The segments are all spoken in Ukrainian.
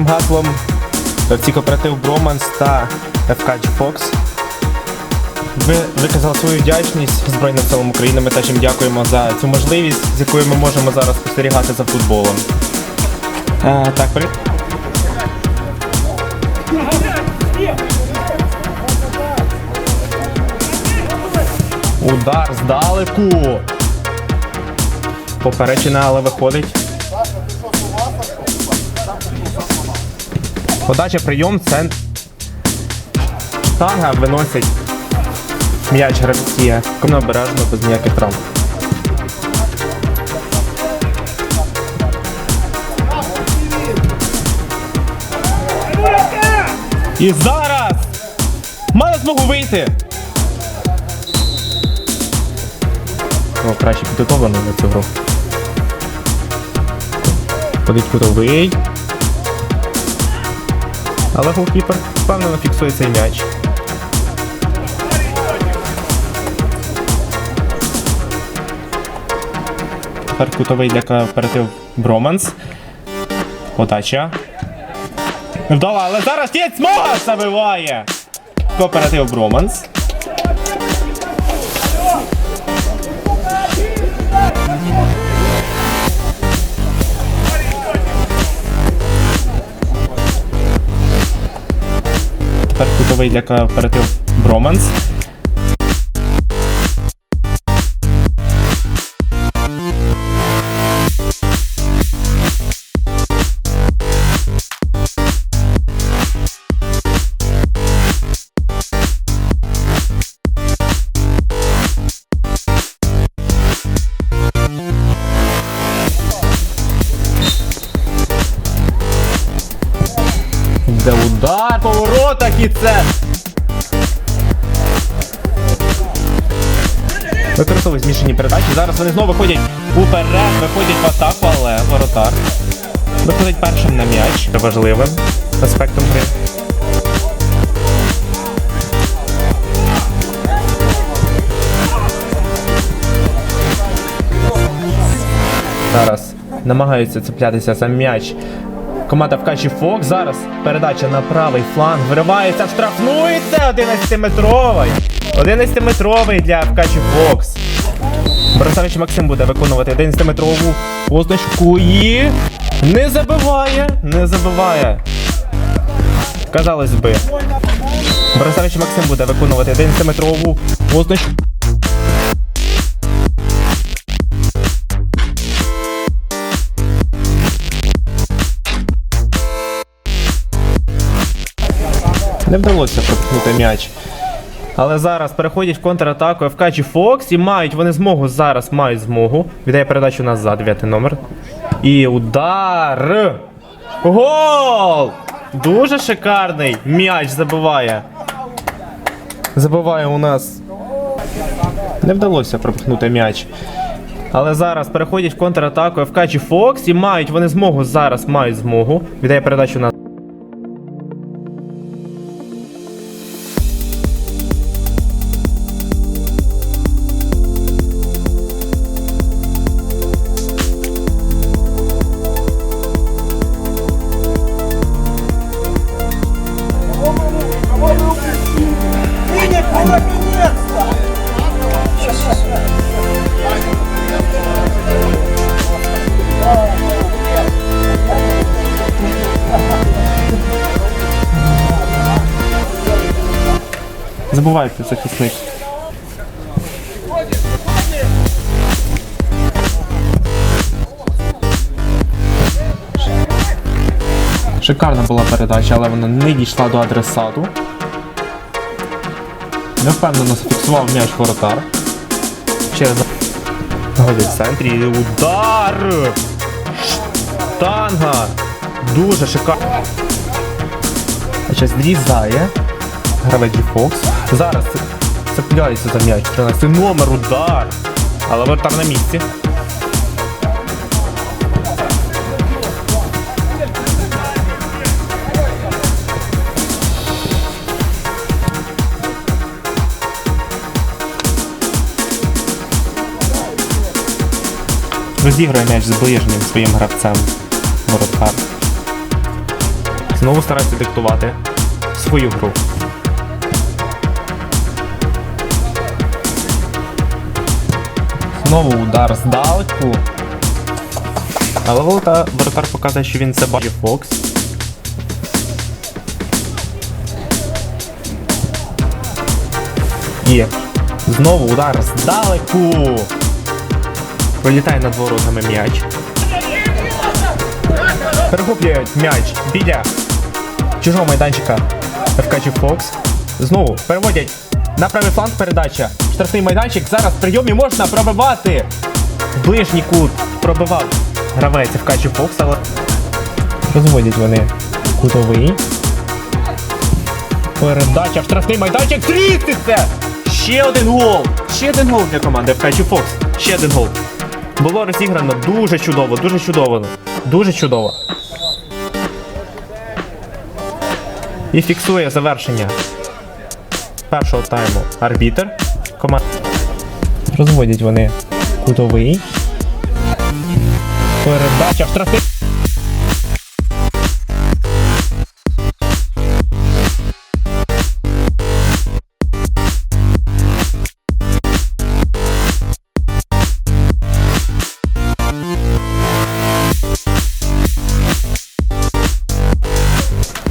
гаслом ці кооператив Броманс та ФК Fox. Ви виказали свою вдячність Збройним силам України. Ми теж їм дякуємо за цю можливість, з якою ми можемо зараз спостерігати за футболом. Е, так, привіт. Удар здалеку. Поперечина, але виходить. Подача, прийом, центр. Штанга виносить м'яч гравці. Комно обережно, без ніяких травм. І зараз! Мали змогу вийти! О, краще підготовлений на цю гру. Ходить кутовий. Але голкіпер впевнено фіксує цей м'яч. Тепер кутовий для кооператив Броманс. Подача. Невдала, але зараз є Смога забиває! Кооператив Броманс. Кутовий для кооператив Броманс. Де поворотах і це. Використовують змішані передачі. Зараз вони знову виходять уперед, виходять в атаку, але воротар. Виходить першим на м'яч. Це важливим аспектом гри. Зараз намагаються цеплятися за м'яч. Команда в качі Фокс. Зараз передача на правий фланг. Виривається в штрафну і це 11-метровий. 11-метровий для Вкачі Фокс. Борисович Максим буде виконувати 11-метрову позначку і не забиває, не забиває. Казалось би. Борисович Максим буде виконувати 11-метрову позначку. Не вдалося пропустити м'яч. Але зараз переходять в контратаку ФК чи Фокс і мають, вони змогу зараз мають змогу. Віддає передачу назад, 9 номер. І удар! Гол! Дуже шикарний м'яч забиває. Забиває у нас. Не вдалося пропихнути м'яч. Але зараз переходять в контратаку ФК чи Фокс і мають, вони змогу зараз мають змогу. Віддає передачу назад. Забувайте захисник. Шикарна була передача, але вона не дійшла до адресату. Невпевнено зафіксував м'яч воротар. Через в центрі. Удар! Штанга! Дуже шикарно. Зараз зрізає. Гравець Фокс. Зараз цепляється за м'яч. 13 номер, удар. Але воротар на місці. Розігрує м'яч з ближнім своїм гравцем. Воротар. Знову старається диктувати свою гру. Знову удар здалеку. Але волота воротар показує, що він це бачив Фокс. І знову удар здалеку. Пролітає над воротами м'яч. Перехоплює м'яч біля чужого майданчика ФК Фокс. Знову переводять на правий фланг передача. Штрафний майданчик. Зараз в прийомі можна пробивати. Ближній кут пробивав гравець ФК Фокс, але розводять вони кутовий. Передача в штрафний майданчик. Тріститься! Ще один гол! Ще один гол для команди ФК Фокс. Ще один гол. Було розіграно дуже чудово, дуже чудово. Дуже чудово. І фіксує завершення першого тайму арбітер. Команда. Розводять вони кутовий. Передача в штрафний.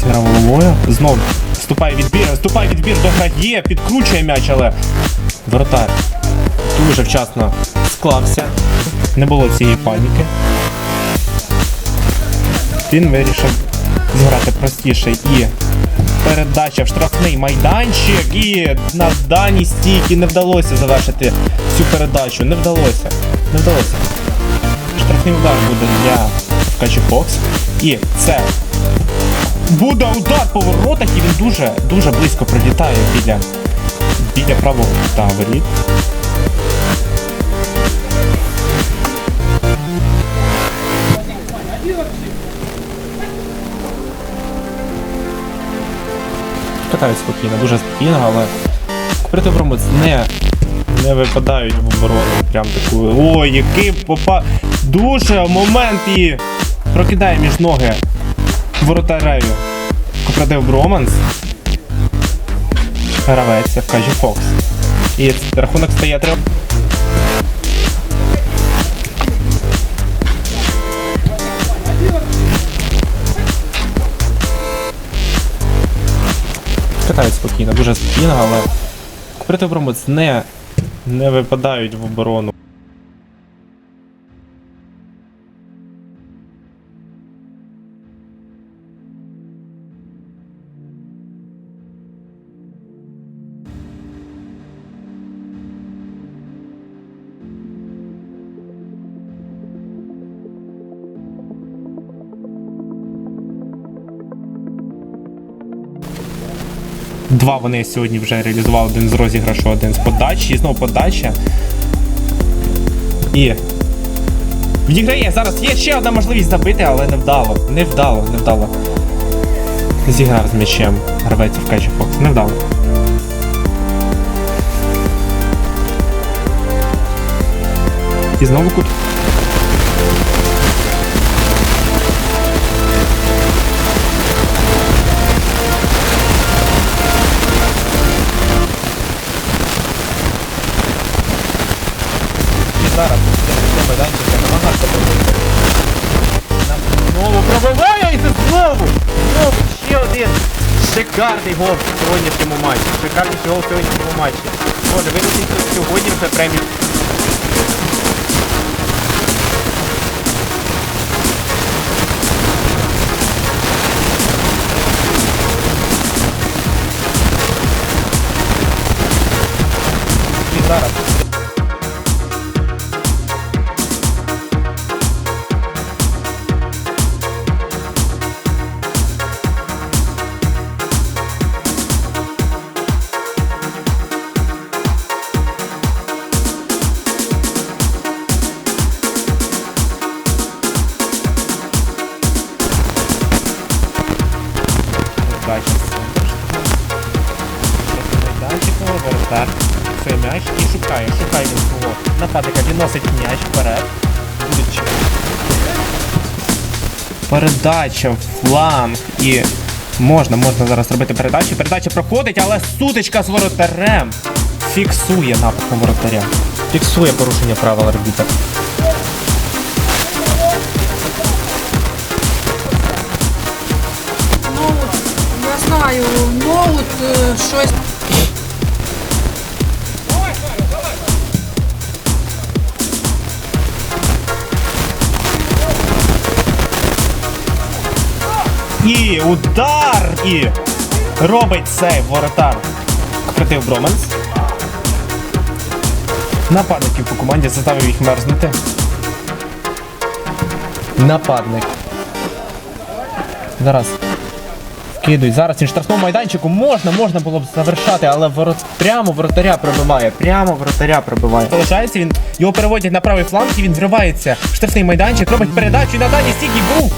Зіграв головою. Знов вступає відбір, вступає відбір до градіє, підкручує м'яч, але вратар дуже вчасно склався. Не було цієї паніки. Він вирішив зіграти простіше і передача в штрафний майданчик. І на даній стійці не вдалося завершити цю передачу. Не вдалося. Не вдалося. Штрафний удар буде для Ткачі І це буде удар по воротах, і він дуже дуже близько пролітає біля, біля правого кута воріт. Катають спокійно, дуже спокійно, але при доброму не, не випадають в оборону. Прям таку. Ой, який попа. Дуже момент і прокидає між ноги воротарею. Копродив Броманс. Гравець каже Фокс. І рахунок стає 3. Катають спокійно, дуже спокійно, але Копродив Броманс не, не випадають в оборону. Два вони сьогодні вже реалізували один з розіграшу, один з подачі. І знову подача. І. Відіграє зараз. Є ще одна можливість забити, але не вдало. Не вдало, не вдало. Зіграв з м'ячем. Гравець в Качі Фокс. Не вдало. І знову кут. Шикарний гол в сьогоднішньому матчі. Шикарніший гол в сьогоднішньому матчі. Може, винесіть сьогодні вже премію. Зараз Передача в фланг і. Можна, можна зараз робити передачу. Передача проходить, але сутичка з воротарем фіксує нападком воротаря. Фіксує порушення правил арбітра. Ноут, я знаю, ноут е, щось. І удар! І робить сейв воротар. Критив Броменс. Нападників по команді заставив їх мерзнути. Нападник. Зараз. Вкидують. Зараз він штрафному майданчику можна, можна було б завершати, але ворот... прямо воротаря пробиває. Прямо воротаря пробиває. Залишається він, його переводять на правий фланг і він вривається штрафний майданчик, робить передачу і на дальній стійки був.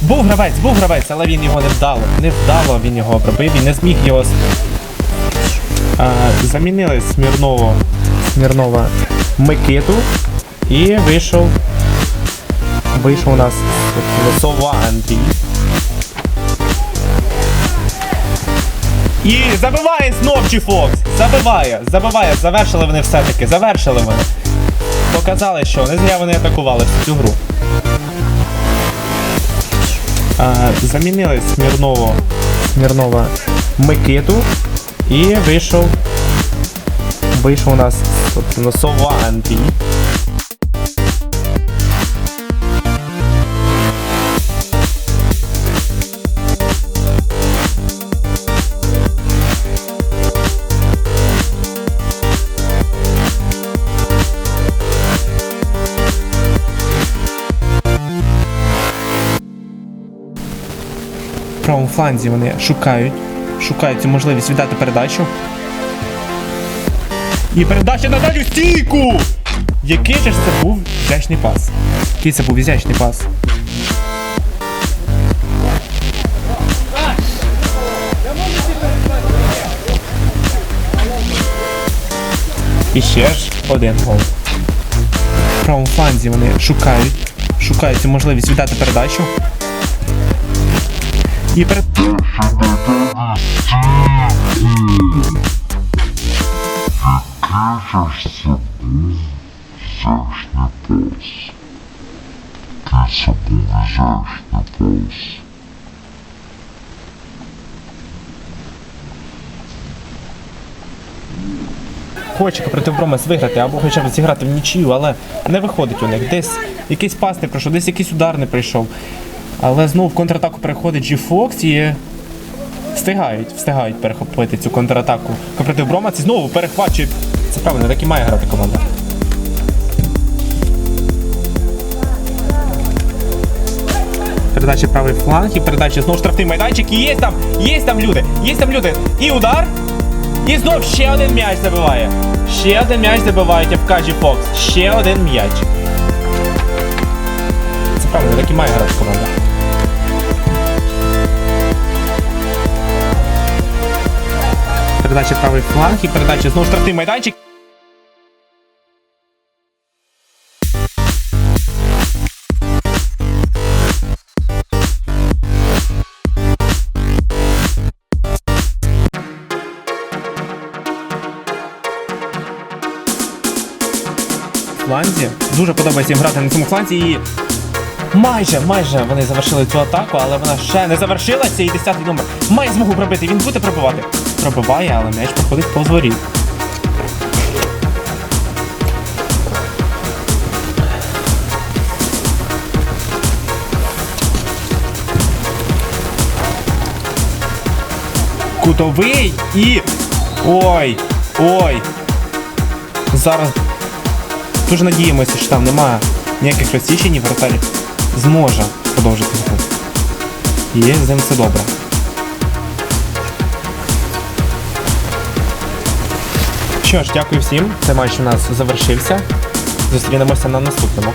Був гравець, був гравець, але він його не вдало. Не вдало він його пробив, він не зміг його. А, замінили Смірново, Смірнова Микиту і вийшов. Вийшов у нас Сова Андрій. І забиває знов Фокс. Забиває, забиває. Завершили вони все-таки. Завершили вони. Показали, що не зря вони атакували всю цю гру. Замінили Смірнову, Смірнова Микиту. І вийшов. Вийшов у нас Сова Андрій. Правому фланзі вони шукають. Шукають цю можливість віддати передачу. І передача на дальню стійку! Який же ж це був ізящний пас? Який це був ізящний пас? І ще ж один гол. В правому фланзі вони шукають. Шукають цю можливість віддати передачу. І перед... Кажешься був зашний пас. Ти це був зашний. Хоче проти Бромес виграти або хоча б зіграти в нічию, але не виходить у них. Десь якийсь пас не пройшов, десь якийсь удар не прийшов. Але знову в контратаку переходить G-Fox і встигають, встигають перехопити цю контратаку. Копротив Бромець і знову перехвачує. Це правильно, так і має грати команда. Передача правий фланг і передача знову штрафний майданчик. І є там, є там люди, є там люди. І удар. І знов ще один м'яч забиває. Ще один м'яч забивають в Кажі Фокс. Ще один м'яч. Правильно, так і має грати команда. Передача правий фланг і передача знову штрафний майданчик. фланзі. Дуже подобається їм грати на цьому фланзі і майже, майже вони завершили цю атаку, але вона ще не завершилася. І 10-й номер має змогу пробити. Він буде пробивати. Пробиває, але м'яч проходить повз воріт. Кутовий і. Ой! Ой! Зараз Дуже надіємося, що там немає ніяких розсічень і вратарь зможе продовжити гру. І з ним все добре. Що ж, дякую всім. Цей матч у нас завершився. Зустрінемося на наступному.